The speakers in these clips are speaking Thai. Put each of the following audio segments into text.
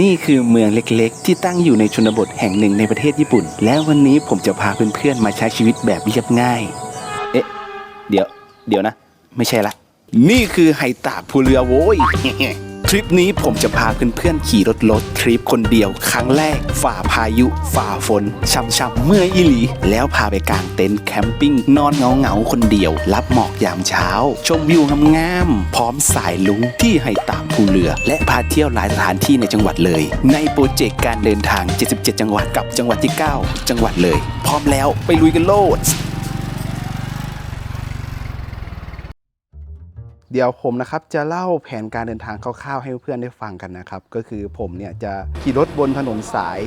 นี่คือเมืองเล็กๆ ที่ตั้งอยู่ในชนบทแห่งหนึ่งในประเทศญี่ปุ่น แล้ววันนี้ผมจะพาเพื่อนๆมาใช้ชีวิตแบบเรียบง่าย เอ๊ะ เดี๋ยว เดี๋ยวนะ ไม่ใช่ละ นี่คือไฮตาพูเรือโว้ย ทริปนี้ผมจะพาเพื่อนๆขี่รถรถทริปคนเดียวครั้งแรก ฝ่าพายุ ฝ่าฝนช่ำๆเมื่อยอีหลี แล้วพาไปกางเต็นท์แคมปิ้งนอนเงาๆคนเดียว รับหมอกยามเช้า ชมวิวงามๆพร้อมสายลุงที่ไฮตามภูเรือ และพาเที่ยวหลายสถานที่ในจังหวัดเลย ในโปรเจกต์การเดินทาง 77 จังหวัดกับจังหวัดที่ 9 จังหวัดเลย พร้อมแล้วไปลุยกันโลด เดี๋ยวผมนะครับจะเล่าแผนการเดินทางคร่าวๆให้เพื่อนๆได้ฟังกันนะครับ ก็คือผมเนี่ยจะขี่รถบนถนนสาย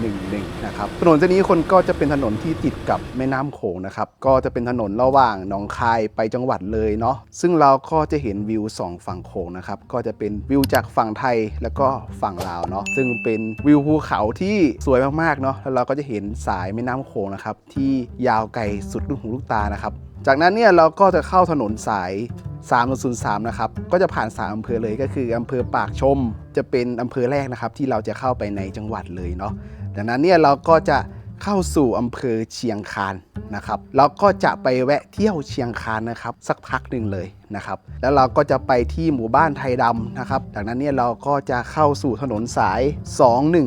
211 นะครับ ถนนเส้นนี้คนก็จะเป็นถนนที่ติดกับแม่น้ำโขงนะครับ ก็จะเป็นถนนระหว่างหนองคายไปจังหวัดเลยเนาะ ซึ่งเราก็จะเห็นวิว 2 ฝั่งโขงนะครับ ก็จะเป็นวิวจากฝั่งไทยแล้วก็ฝั่งลาวเนาะ ซึ่งเป็นวิวภูเขาที่สวยมากๆเนาะ แล้วเราก็จะเห็นสายแม่น้ำโขงนะครับที่ยาวไกลสุดลูกหูลูกตานะครับ จากนั้นเนี่ยเราก็จะเข้าถนนสาย303 นะครับ ก็จะผ่าน 3อำเภอเลยก็คืออำเภอปากชม จะเป็นอำเภอแรกนะครับ ที่เราจะเข้าไปในจังหวัดเลยเนาะ ดังนั้นเนี่ยเราก็จะ เข้าสู่อำเภอเชียงคานนะครับเราก็จะไปแวะเที่ยวเชียงคานนะครับสักพักหนึ่งเลยนะครับแล้วเราก็จะไปที่หมู่บ้านไทยดำนะครับจากนั้นเนี่ยเราก็จะเข้าสู่ถนนสาย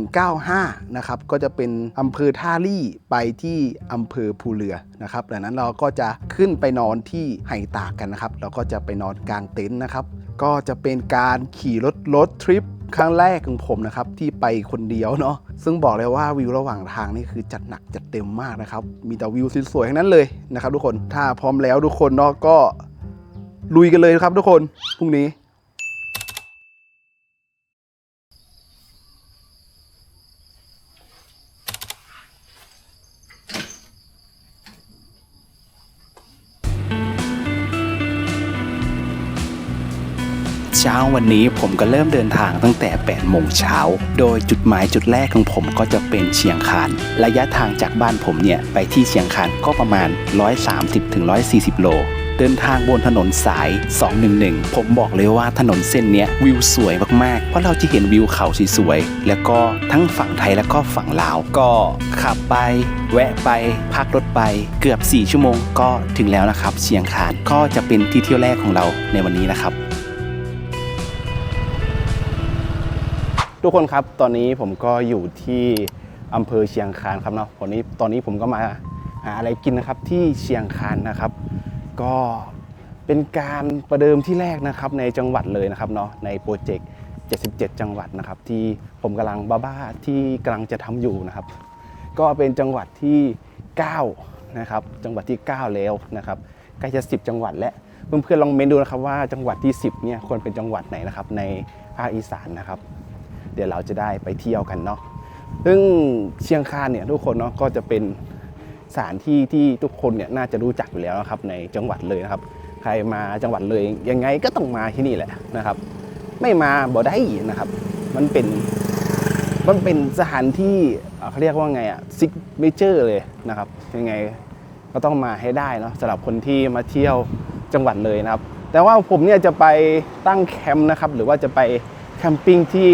2195นะครับก็จะเป็นอำเภอท่าลี่ไปที่อำเภอภูเรือนะครับดังนั้นเราก็จะขึ้นไปนอนที่ไหตากกันนะครับเราก็จะไปนอนกลางเต็นท์นะครับก็จะเป็นการขี่รถรถทริป ครั้งแรกของผมนะครับที่ไปคนเดียวเนาะซึ่งบอกเลยว่าวิวระหว่างทางนี่คือจัดหนักจัดเต็มมากนะครับ มีแต่วิวสวยๆทั้งนั้นเลยนะครับ ทุกคนถ้าพร้อมแล้วทุกคนเนาะก็ลุยกันเลยครับทุกคนพรุ่งนี้ ช้าวันนี้ผมก็เริ่มเดินทางตั้งแต่ 8 โมงเช้า โดยจุดหมายจุดแรกของผมก็จะเป็นเชียงคาน ระยะทางจากบ้านผมเนี่ย ไปที่เชียงคานก็ประมาณ 130-140 โลเดินทางบนถนนสาย 211 ผมบอกเลยว่าถนนเส้นนี้วิวสวยมากๆ เพราะเราจะเห็นวิวเขาสวยๆ แล้วก็ทั้งฝั่งไทยแล้วก็ฝั่งลาว ก็ขับไป แวะไป พักรถไป เกือบ 4 ชั่วโมงก็ถึงแล้วนะครับ เชียงคานก็จะเป็นที่เที่ยวแรกของเราในวันนี้นะครับ ทุกคนครับตอนนี้ผมก็อยู่ที่อำเภอเชียงคานครับเนาะวันนี้ตอนนี้ผมก็มาหาอะไรกินนะครับที่เชียงคานนะครับ ก็เป็นการประเดิมที่แรกนะครับในจังหวัดเลยนะครับเนาะในโปรเจกต์ 77 จังหวัดนะครับ ที่ผมกำลังบ้าๆที่กำลังจะทำอยู่นะครับ ก็เป็นจังหวัดที่ 9 นะครับ จังหวัดที่ 9 แล้วนะครับใกล้จะ 10 จังหวัดแล้วเพื่อนๆลองเมนดูนะครับว่าจังหวัดที่ 10เนี่ยควรเป็นจังหวัดไหนนะครับในภาคอีสานนะครับ เดี๋ยวเราจะได้ไปเที่ยวกันเนาะซึ่งเชียงคานเนี่ยทุกคนเนาะก็จะเป็นสถานที่ที่ทุกคนเนี่ยน่าจะรู้จักอยู่แล้วนะครับในจังหวัดเลยนะครับ ใครมาจังหวัดเลยยังไงก็ต้องมาที่นี่แหละนะครับ ไม่มาบ่ได้นะครับ มันเป็นมันเป็นสถานที่เขาเรียกว่าไงอะซิกเนเจอร์เลยนะครับยังไงก็ต้องมาให้ได้เนาะสำหรับคนที่มาเที่ยวจังหวัดเลยนะครับ แต่ว่าผมเนี่ยจะไปตั้งแคมป์นะครับ หรือว่าจะไปแคมปิ้งที่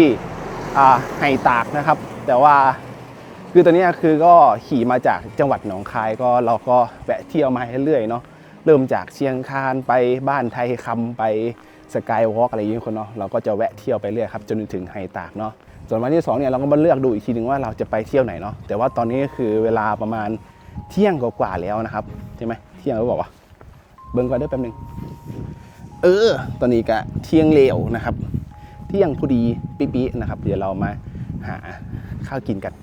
ไห่ตากนะครับ แต่ว่าคือตอนนี้คือก็ขี่มาจากจังหวัดหนองคายก็เราก็แวะเที่ยวมาเรื่อยๆเนาะเริ่มจากเชียงคานไปบ้านไทยคำไปสกายวอล์กอะไรอย่างเงี้ยคนเนาะเราก็จะแวะเที่ยวไปเรื่อยครับจนถึงไฮตากเนาะส่วนวันที่สองเนี่ยเราก็มาเลือกดูอีกทีหนึ่งว่าเราจะไปเที่ยวไหนเนาะแต่ว่าตอนนี้ก็คือเวลาประมาณเที่ยงกว่าแล้วนะครับใช่ไหมเที่ยงแล้วบอกว่าเบิ้งก่อนได้แป๊บนึงเออ ตอนนี้ก็เที่ยงเร็วนะครับ เที่ยงพอดีปิ๊ๆนะครับ เดี๋ยวเรามาหาข้าวกินกัน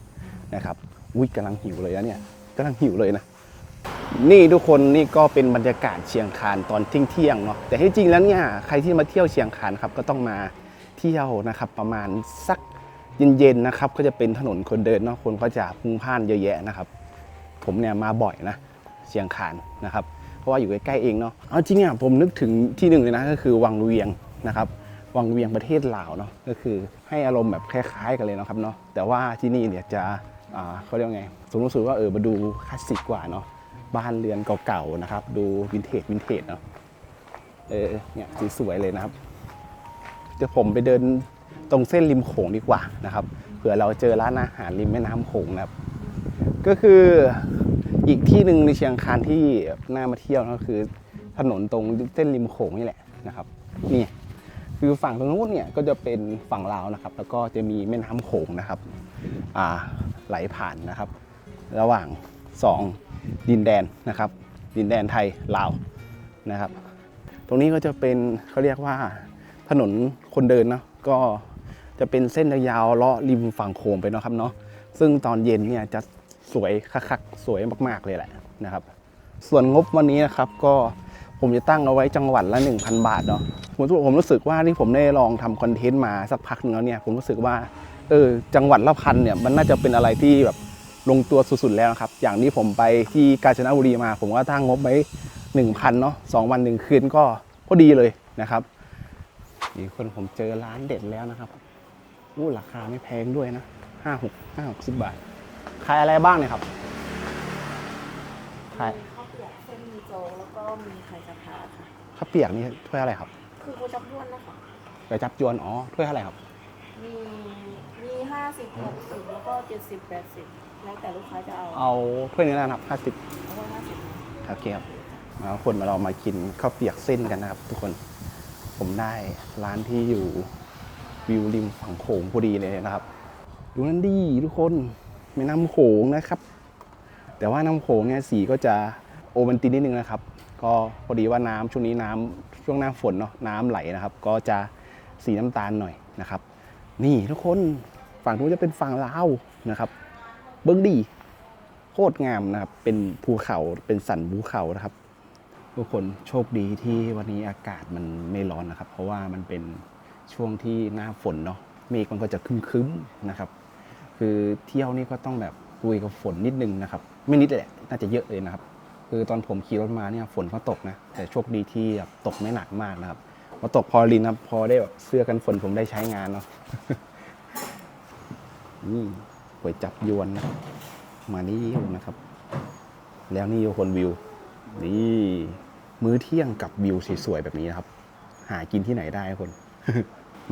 นะครับอุ้ยกำลังหิวเลยนะเนี่ยกำลังหิวเลยนะ นี่ทุกคนนี่ก็เป็นบรรยากาศเชียงคานตอนเที่ยงเที่ยงเนาะแต่ที่จริงแล้วเนี่ยใครที่มาเที่ยวเชียงคานครับก็ต้องมาเที่ยวนะครับประมาณสักเย็นๆนะครับก็จะเป็นถนนคนเดินเนาะคนก็จะพลุงพ่านเยอะแยะนะครับ ผมเนี่ยมาบ่อยนะเชียงคานนะครับ เพราะว่าอยู่ใกล้ๆเองเนาะเอาจริงอะผมนึกถึงที่หนึ่งเลยนะก็คือวังเวียงนะครับ วังเวียงประเทศลาวเนาะก็คือให้อารมณ์แบบคล้ายๆกันเลยนะครับเนาะแต่ว่าที่นี่เนี่ยจะเขาเรียกว่าไงสมมติว่าเออมาดูคลาสสิกกว่าเนาะบ้านเรือนเก่าๆนะครับ ดูวินเทจวินเทจเนาะเออเนี่ยสวยๆเลยนะครับเดี๋ยวผมไปเดินตรงเส้นริมโขงดีกว่านะครับเผื่อเราเจอร้านอาหารริมแม่น้ำโขงนะครับ ก็คืออีกที่หนึ่งในเชียงคานที่น่ามาเที่ยวก็คือ ถนนตรงเส้นริมโขงนี่แหละนะครับ นี่ คือฝั่งตรงนู้นเนี่ยก็จะเป็นฝั่งลาวนะครับ แล้วก็จะมีแม่น้ำโขงนะครับไหลผ่านนะครับ ระหว่างสองดินแดนนะครับ ดินแดนไทยลาวนะครับ ตรงนี้ก็จะเป็นเขาเรียกว่าถนนคนเดินเนาะก็จะเป็นเส้นยาวๆเลาะริมฝั่งโขงไปเนาะครับเนาะซึ่งตอนเย็นเนี่ยจะสวยคักๆสวยมากๆเลยแหละนะครับ ส่วนงบวันนี้นะครับก็ ผมจะตั้งเอาไว้จังหวัดละ 1,000 บาทเนาะผมผมรู้สึกว่าที่ผมได้ลองทำคอนเทนต์มาสักพักหนึงแล้วเนี่ยผมรู้สึกว่าเออจังหวัดละพันเนี่ยมันน่าจะเป็นอะไรที่แบบลงตัวสุดๆแล้วนะครับ อย่างนี้ผมไปที่กาญจนบุรีมา ผมก็ตั้งงบไว้1,000เนาะสองวันหนึ่งคืนก็พอดีเลยนะครับอีกคนผมเจอร้านเด็ดแล้วนะครับอู้ราคาไม่แพงด้วยนะห้าหกห้าหกสิบบาท ขายอะไรบ้างเนี่ยครับขายข้าวเปียกเส้นมีโจ๊กแล้วก็มี ข่กระทะค่ะข้าวเปียกนี่ถ้วยอะไรครับคือก๋วยจับยวนนะคะ ก๋วยจับยวนอ๋อถ้วยอะไรครับ มีมีห้าสิบหกสิบแล้วก็เจ็ดสิบแปดสิบแล้วแต่ลูกค้าจะเอาเอาถ้วยนี้นะครับห้าสิบเอาไว้ห้าสิบโอเคครับมาคนมาเรามากินข้าวเปียกเส้นกันนะครับ ทุกคนผมได้ร้านที่อยู่วิวริมฝั่งโขงพอดีเลยนะครับ ดูนั่นดีทุกคนแม่น้ำโขงนะครับ แต่ว่าน้ำโขงเนี่ยสีก็จะโอมันตินนิดนึงนะครับ ก็พอดีว่าน้ำช่วงนี้น้ำช่วงหน้าฝนเนาะน้ำไหลนะครับ ก็จะสีน้ำตาลหน่อยนะครับ นี่ทุกคนฝั่งนู้นจะเป็นฝั่งลาวนะครับ เบิ้องดีโคตรงามนะครับ เป็นภูเขาเป็นสันภูเขานะครับ ทุกคนโชคดีที่วันนี้อากาศมันไม่ร้อนนะครับ เพราะว่ามันเป็นช่วงที่หน้าฝนเนาะเมฆมันก็จะคึ้มๆนะครับ คือเที่ยวนี่ก็ต้องแบบลุยกับฝนนิดนึงนะครับ ไม่นิดแหละน่าจะเยอะเลยนะครับ คือตอนผมขี่รถมาเนี่ยฝนก็ตกนะ แต่โชคดีที่แบบตกไม่หนักมากนะครับพอตกพอลินครับพอได้แบบเสื้อกันฝนผมได้ใช้งานเนาะนี่ก๋วยจับยวนนะมานี่นะครับ แล้วนี่คนวิว นี่มื้อเที่ยงกับวิวสวยๆแบบนี้นะครับ หากินที่ไหนได้คน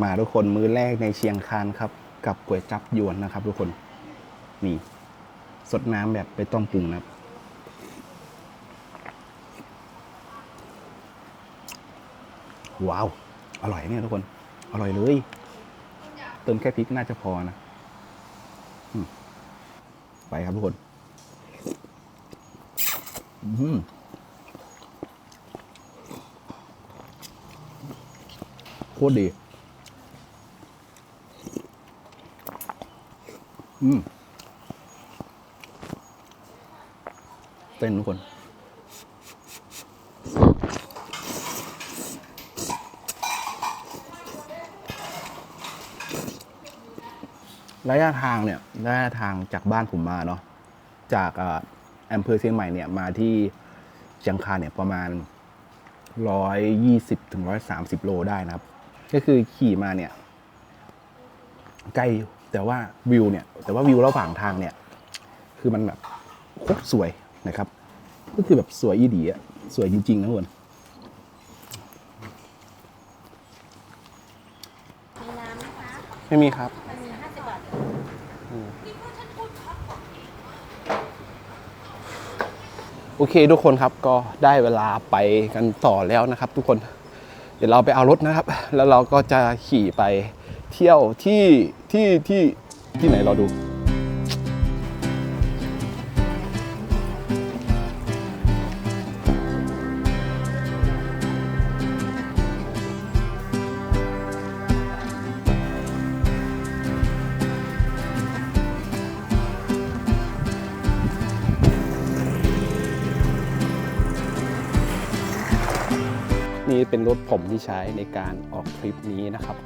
มาทุกคนมื้อแรกในเชียงคานครับ กับก๋วยจับยวนนะครับ ทุกคน นี่ สดน้ำแบบไปต้มปรุงนะครับ ว้าว อร่อยเนี่ยทุกคน อร่อยเลย เติมแค่พริกน่าจะพอนะไปครับทุกคนอืมโคตรดี อืม เต้นทุกคน ระยะทางเนี่ยระยะทางจากบ้านผมมาเนาะจากเอ่ออำเภอเชียงใหม่เนี่ยมาที่เชียงคานเนี่ยประมาณ 120ถึง130 โลได้นะครับ ก็คือขี่มาเนี่ยไกลอยู่แต่ว่าวิวเนี่ย แต่ว่าวิวระหว่างทางเนี่ย คือมันแบบโคตรสวยนะครับ ก็คือแบบสวยอีดีอะสวยจริงๆนะทุกคนมีน้ำนะคะไม่มีครับ มันมีห้าสิบบาท โอเคทุกคนครับก็ได้เวลาไปกันต่อแล้วนะครับ ทุกคนเดี๋ยวเราไปเอารถนะครับ แล้วเราก็จะขี่ไปเที่ยวที่ที่ที่ที่ไหนเราดู เป็นรถผมที่ใช้ในการออกทริปนี้นะครับ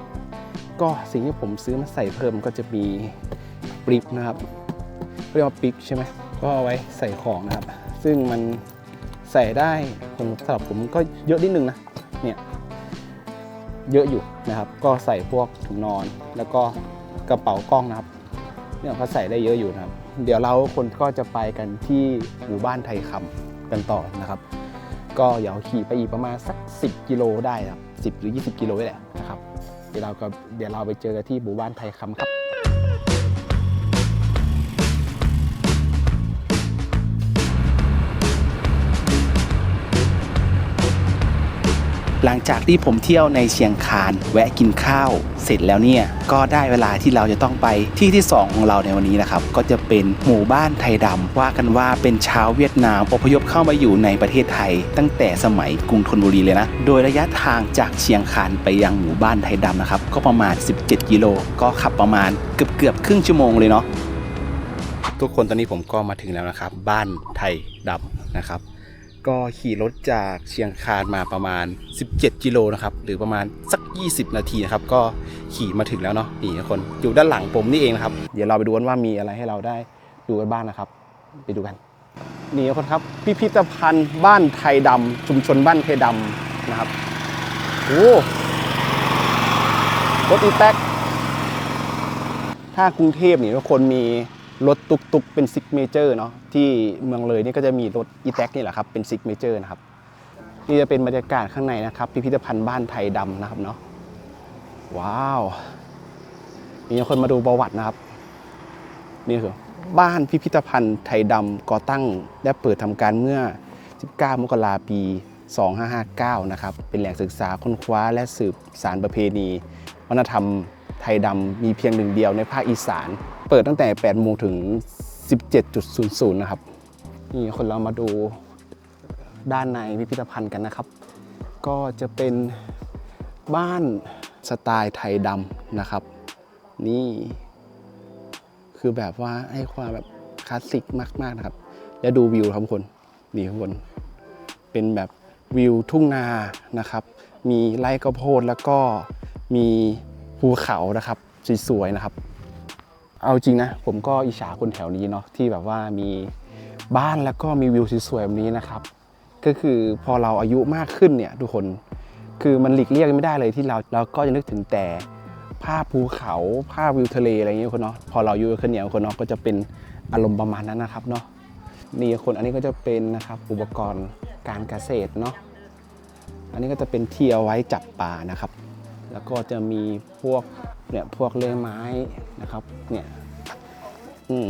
ก็สิ่งที่ผมซื้อมาใส่เพิ่มก็จะมีปริปนะครับเรียกว่าปริปใช่ไหมก็เอาไว้ใส่ของนะครับ ซึ่งมันใส่ได้ผมสำหรับผมก็เยอะนิดนึงนะเนี่ยเยอะอยู่นะครับ ก็ใส่พวกถุงนอน แล้วก็กระเป๋ากล้องนะครับ เนี่ยก็ใส่ได้เยอะอยู่นะครับ เดี๋ยวเราคนก็จะไปกันที่หมู่บ้านไทยคำกันต่อนะครับ ก็เดี๋ยวขี่ไปอีกประมาณสัก 10 กิโลได้ครับ10 หรือ 20 กิโลนี่แหละนะครับ เดี๋ยวเราก็เดี๋ยวเราไปเจอกันที่หมู่บ้านไทยคำครับ หลังจากที่ผมเที่ยวในเชียงคานแวะกินข้าว เสร็จแล้วเนี่ยก็ได้เวลาที่เราจะต้องไปที่ที่ 2 ของเราในวันนี้นะครับก็จะเป็นหมู่บ้านไทยดำว่ากันว่าเป็นชาวเวียดนามอพยพเข้ามาอยู่ในประเทศไทย ตั้งแต่สมัยกรุงธนบุรีเลยนะ โดยระยะทางจากเชียงคานไปยังหมู่บ้านไทยดำนะครับก็ประมาณ 17 กิโลก็ขับประมาณเกือบเกือบครึ่งชั่วโมงเลยเนาะทุกคนตอนนี้ผมก็มาถึงแล้วนะครับ บ้านไทยดำนะครับ ก็ขี่รถจากเชียงคานมาประมาณ 17 กิโลนะครับ หรือประมาณสัก 20 นาทีนะครับ ก็ขี่มาถึงแล้วเนาะนี่ทุกคนอยู่ด้านหลังผมนี่เองนะครับ เดี๋ยวเราไปดูกันว่ามีอะไรให้เราได้ดูกันบ้างนะครับ ไปดูกัน นี่ทุกคนครับ พิพิธภัณฑ์บ้านไทยดำชุมชนบ้านไทยดำนะครับโอ้รถอีแท็กถ้ากรุงเทพนี่ทุกคนมี รถตุกตุกเป็นซิกเมเจอร์เนาะที่เมืองเลยนี่ก็จะมีรถอีแท็กนี่แหละครับเป็นซิกเมเจอร์นะครับนี่จะเป็นบรรยากาศข้างในนะครับ พิพิธภัณฑ์บ้านไทยดำนะครับเนาะว้าว มีคนมาดูประวัตินะครับ นี่คือบ้านพิพิธภัณฑ์ไทยดำก่อตั้งและเปิดทำการเมื่อ 19 มกราปี 2559 นะครับ เป็นแหล่งศึกษาค้นคว้าและสืบสารประเพณีวัฒนธรรม ไทยดำมีเพียงหนึ่งเดียวในภาคอีสาน เปิดตั้งแต่ 8 โมงถึง 17.00 นะครับ นี่คนเรามาดูด้านในพิพิธภัณฑ์กันนะครับ ก็จะเป็นบ้านสไตล์ไทยดำนะครับ นี่คือแบบว่าให้ความแบบคลาสสิกมากๆนะครับ แล้วดูวิวครับทุกคนนี่ทุกคนเป็นแบบวิวทุ่งนานะครับ มีไร่ข้าวโพดแล้วก็มี ภูเขานะครับสวยๆนะครับ เอาจริงนะ ผมก็อิจฉาคนแถวนี้เนาะที่แบบว่ามีบ้านแล้วก็มีวิวสวยๆแบบนี้นะครับ ก็คือพอเราอายุมากขึ้นเนี่ยทุกคนคือมันหลีกเลี่ยงไม่ได้เลยที่เราเราก็จะนึกถึงแต่ภาพภูเขาภาพวิวทะเลอะไรอย่างเงี้ยคนเนาะพอเราอายุขึ้นเนี่ยคนเนาะก็จะเป็นอารมณ์ประมาณนั้นนะครับเนาะนี่คนอันนี้ก็จะเป็นนะครับอุปกรณ์การเกษตรเนาะอันนี้ก็จะเป็นที่เอาไว้จับปลานะครับ แล้วก็จะมีพวกเนี่ยพวกเลื่อยไม้นะครับเนี่ยอืม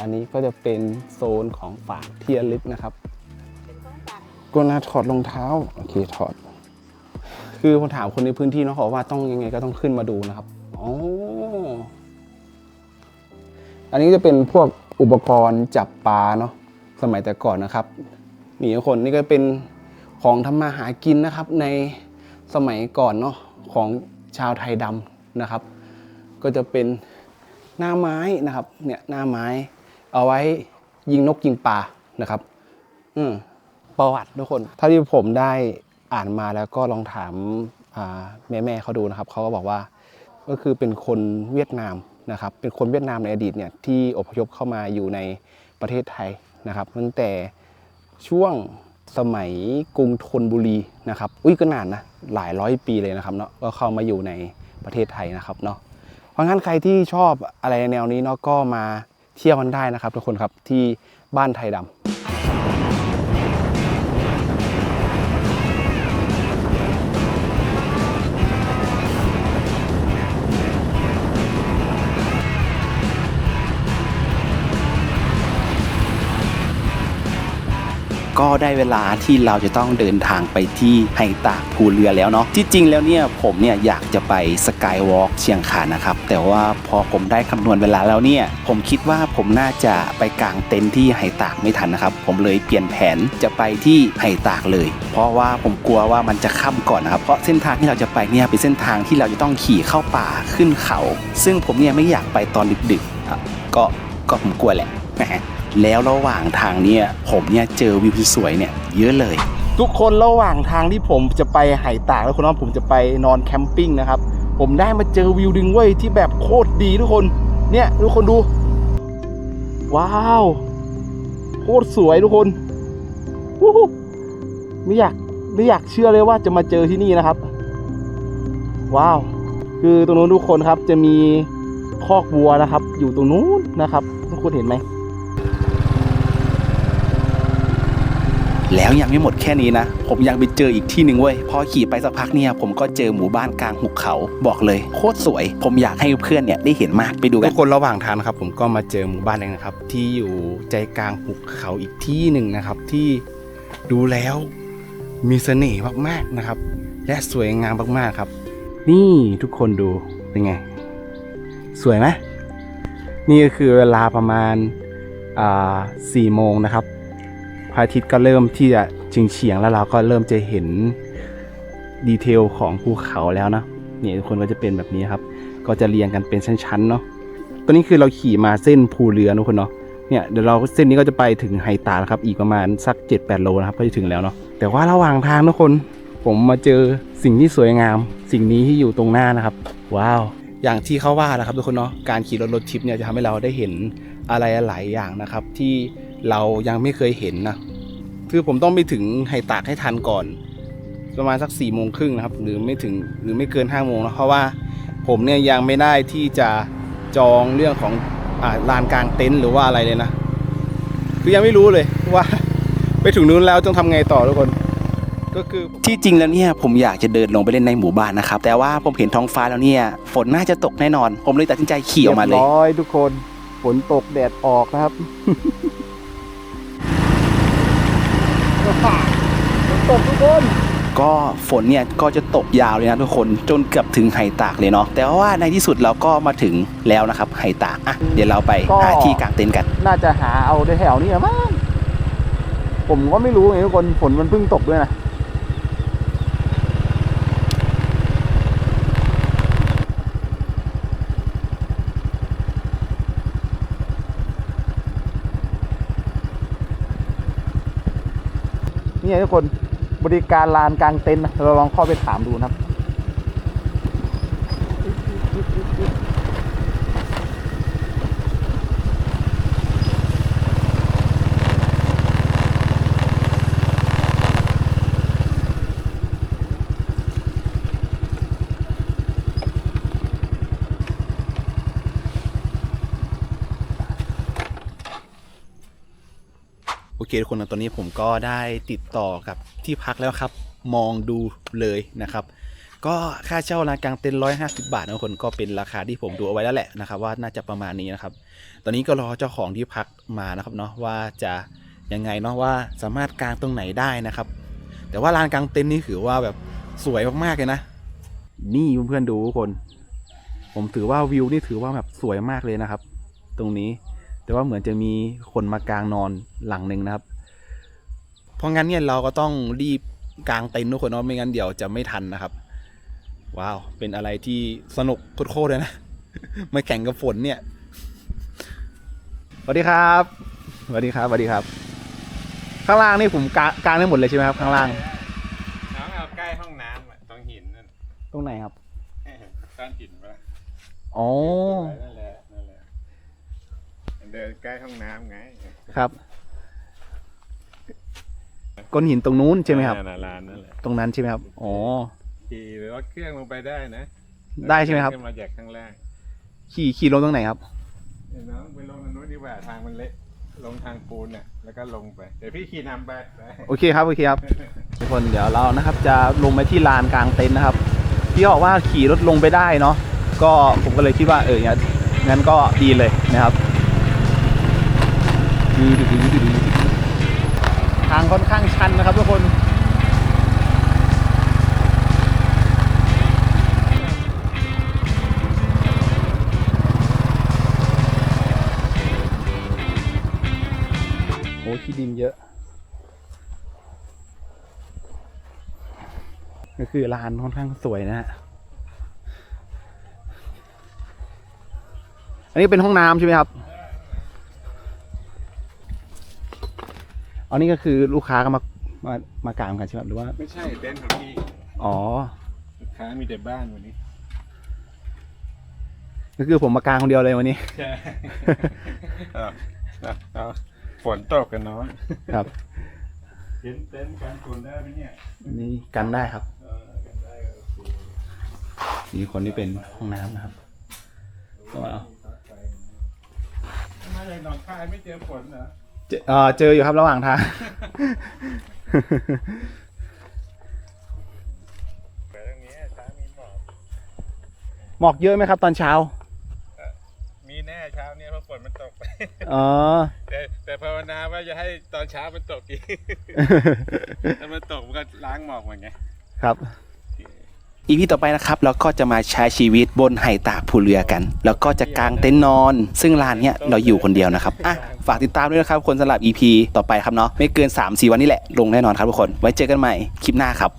อันนี้ก็จะเป็นโซนของฝากที่ระลึกนะครับก็น่าถอดรองเท้าโอเคถอด คือผมถามคนในพื้นที่เนาะเขาบอว่าต้องยังไงก็ต้องขึ้นมาดูนะครับอ๋ออันนี้จะเป็นพวกอุปกรณ์จับปลาเนาะสมัยแต่ก่อนนะครับนี่คนนี่ก็เป็น ของทำมาหากินนะครับในสมัยก่อนเนาะของชาวไทยดำนะครับ ก็จะเป็นหน้าไม้นะครับเนี่ยหน้าไม้ เอาไว้ยิงนกยิงปลานะครับอืมประวัติทุกคนเท่าที่ผมได้อ่านมาแล้วก็ลองถามแม่แม่ๆเขาดูนะครับเขาก็บอกว่าก็คือเป็นคนเวียดนามนะครับ เป็นคนเวียดนามในอดีตเนี่ยที่อพยพเข้ามาอยู่ในประเทศไทยนะครับตั้งแต่ช่วง สมัยกรุงธนบุรีนะครับ อุ้ยก็นานนะ หลายร้อยปีเลยนะครับเนาะ ก็เข้ามาอยู่ในประเทศไทยนะครับเนาะ เพราะงั้นใครที่ชอบอะไรแนวนี้เนาะก็มาเที่ยวกันได้นะครับ ทุกคนครับที่บ้านไทยดำ ก็ได้เวลาที่เราจะต้องเดินทางไปที่ไฮตากภูเรือแล้วเนาะที่จริงแล้วเนี่ยผมเนี่ยอยากจะไปสกายวอล์กเชียงคานนะครับ แต่ว่าพอผมได้คำนวณเวลาแล้วเนี่ย ผมคิดว่าผมน่าจะไปกางเต็นท์ที่ไฮตากไม่ทันนะครับ ผมเลยเปลี่ยนแผนจะไปที่ไฮตากเลย เพราะว่าผมกลัวว่ามันจะค่ำก่อนนะครับ เพราะเส้นทางที่เราจะไปเนี่ยเป็นเส้นทางที่เราจะต้องขี่เข้าป่าขึ้นเขา ซึ่งผมเนี่ยไม่อยากไปตอนดึกๆก็ก็ผมกลัวแหละ แล้วระหว่างทางเนี่ยผมเนี่ยเจอวิวสวยๆเนี่ยเยอะเลย ทุกคนระหว่างทางที่ผมจะไปไหตากแล้วคุณน้องผมจะไปนอนแคมปิ้งนะครับ ผมได้มาเจอวิวดึงเว้ยที่แบบโคตรดีทุกคนเนี่ยทุกคนดู ว้าวโคตรสวยทุกคนวู้ฮู้ไม่อยากไม่อยากเชื่อเลยว่าจะมาเจอที่นี่นะครับ ว้าว คือตรงนู้นทุกคนครับจะมีคอกวัวนะครับ อยู่ตรงนู้นนะครับ ทุกคนเห็นไหม แล้วยังไม่หมดแค่นี้นะ ผมยังไปเจออีกที่หนึ่งเว้ย พอขี่ไปสักพักเนี่ย ผมก็เจอหมู่บ้านกลางหุบเขา บอกเลยโคตรสวย ผมอยากให้เพื่อนเนี่ยได้เห็นมากไปดูกันทุกคนระหว่างทางครับ ผมก็มาเจอหมู่บ้านนึงนะครับ ที่อยู่ใจกลางหุบเขาอีกที่หนึ่งนะครับ ที่ดูแล้วมีเสน่ห์มากๆนะครับ และสวยงามมากๆครับ นี่ทุกคนดูเป็นไง สวยไหมนี่ก็คือเวลาประมาณ สี่โมงนะครับพระอาทิตย์ก็เริ่มที่จะเฉียงเฉียงแล้วเราก็เริ่มจะเห็นดีเทลของภูเขาแล้วนะเนี่ยทุกคนก็จะเป็นแบบนี้ครับ ก็จะเรียงกันเป็นชั้นๆเนาะตอนนี้คือเราขี่มาเส้นภูเรือนะทุกคนเนาะเนี่ยเดี๋ยวเราเส้นนี้ก็จะไปถึงไฮตาแล้วครับ อีกประมาณสัก 7-8 โลนะครับก็จะถึงแล้วเนาะแต่ว่าระหว่างทางทุกคนผมมาเจอสิ่งที่สวยงาม สิ่งนี้ที่อยู่ตรงหน้านะครับ ว้าว อย่างที่เขาว่าแหละครับทุกคนเนาะการขี่รถรถทิปเนี่ยจะทำให้เราได้เห็น อะไรหลายอย่างนะครับที่เรายังไม่เคยเห็นนะคือผมต้องไปถึงไฮตากให้ทันก่อน ประมาณสัก4ี่โมงครึ่งนะครับ หรือไม่ถึงหรือไม่เกิน5้าโมงนะเพราะว่าผมเนี่ยยังไม่ได้ที่จะจองเรื่องของอ่าลานกลางเต็นท์หรือว่าอะไรเลยนะ คือยังไม่รู้เลยว่า ไปถึงนู้นแล้วต้องทำไงต่อทุกคน ก็คือที่จริงแล้วเนี่ยผมอยากจะเดินลงไปเล่นในหมู่บ้านนะครับ แต่ว่าผมเห็นท้องฟ้าแล้วเนี่ยฝนน่าจะตกแน่นอน ผมเลยตัดสินใจขี่ออกมาเลยร้อยทุกคน ฝนตกแดดออกนะครับฝนตกทุกคนก็ฝนเนี่ยก็จะตกยาวเลยนะทุกคนจนเกือบถึงไห่ตากเลยเนาะแต่ว่าในที่สุดเราก็มาถึงแล้วนะครับไห่ตากอะเดี๋ยวเราไปหาที่กางเต็นท์กัน น่าจะหาเอาในแถวนี้มั้งผมก็ไม่รู้ไงทุกคนฝนมันเพิ่งตกด้วยนะ นี่ไงทุกคนบริการลานกลางเต็นท์เราลองเข้าไปถามดูนะครับ เคทุกคนนะตอนนี้ผมก็ได้ติดต่อกับที่พักแล้วครับ มองดูเลยนะครับ ก็ค่าเช่าลานกลางเต็นท์ร้อยห้าสิบาทนะทุกคนก็เป็นราคาที่ผมดูเอาไว้แล้วแหละนะครับ ว่าน่าจะประมาณนี้นะครับ ตอนนี้ก็รอเจ้าของที่พักมานะครับเนาะว่าจะยังไงเนาะว่าสามารถกางตรงไหนได้นะครับ แต่ว่าลานกลางเต็นท์นี่ถือว่าแบบสวยมากๆเลยนะ นี่เพื่อนๆดูทุกคน ผมถือว่าวิวนี่ถือว่าแบบสวยมากเลยนะครับ ตรงนี้ แต่ว่าเหมือนจะมีคนมากางนอนหลังหนึ่งนะครับ เพราะงั้นเนี่ยเราก็ต้องรีบกางเต็นท์ทุกคนเนาะไม่งั้นเดี๋ยวจะไม่ทันนะครับ ว้าว เป็นอะไรที่สนุกโคตรๆเลยนะมาแข่งกับฝนเนี่ยสวัสดีครับสวัสดีครับสวัสดีครับ ข้างล่างนี่ผมกางกางได้หมดเลยใช่ไหมครับข้างล่าง น้องเอาใกล้ห้องน้ำอะตรงหินนั่นตรงไหนครับก้อนหินปะอ๋อนั่นแหละนั่นแหละ เดินใกล้ห้องน้ำไงครับก้อนหินตรงนู้นใช่ไหมครับนั่นน่ะลานนั่นแหละตรงนั้นใช่ไหมครับอ๋อ ขี่รถเครื่องลงไปได้นะได้ใช่ไหมครับ ขึ้นมาจากข้างล่างขี่ขี่ลงตรงไหนครับ เดี๋ยวน้องไปลงทางนู้นดีกว่าทางมันเละลงทางปูนน่ะแล้วก็ลงไปเดี๋ยวพี่ขี่นำไปไป โอเคครับโอเคครับทุกคนเดี๋ยวเรานะครับ จะลงไปที่ลานกลางเต็นท์นะครับพี่บอกว่าขี่รถลงไปได้เนาะก็ผมก็เลยคิดว่าเอองั้นงั้นก็ดีเลยนะครับ ดีดีดีดีทางค่อนข้างชันนะครับทุกคน โอ้ที่ดินเยอะ ก็คือลานค่อนข้างสวยนะฮะอันนี้เป็นห้องน้ำใช่ไหมครับ อันนี้ก็คือลูกค้าก็มามามากางกันใช่ไหมหรือว่า ไม่ใช่เต็นท์ของพี่อ๋อ ลูกค้ามีแต่บ้านวันนี้ก็คือผมมากางคนเดียวเลยวันนี้ ใช่เอาเอาเอาฝนตกกันน้องครับ เห็นเต็นท์กันฝนได้ไหมเนี่ยอันนี้กันได้ครับ เออกันได้ก็โอเคนี่คนที่เป็นห้องน้ำนะครับก็เอา ทำไมเลยหนองคายไม่เจอฝนเหรอ เจเอ่อเจออยู่ครับระหว่างทางแต่ตรงนี้เช้ามีหมอกหมอกเยอะไหมครับ ตอนเช้า มีแน่เช้าเนี่ยเพราะฝนมันตกไปอ๋อ แต่แต่ภาวนาว่าจะให้ตอนเช้ามันตกอีก ถ้ามันตกมันก็ล้างหมอกหมดไง ครับ อีพีต่อไปนะครับเราก็จะมาใช้ชีวิตบนไหตากภูเรือกัน แล้วก็จะกางเต็นท์นอน ซึ่งลานเนี้ยเราอยู่คนเดียวนะครับอะฝากติดตามด้วยนะครับคนสำหรับ EP ต่อไปครับเนาะไม่เกิน 3-4 วันนี้แหละลงแน่นอนครับทุกคน ไว้เจอกันใหม่คลิปหน้าครับ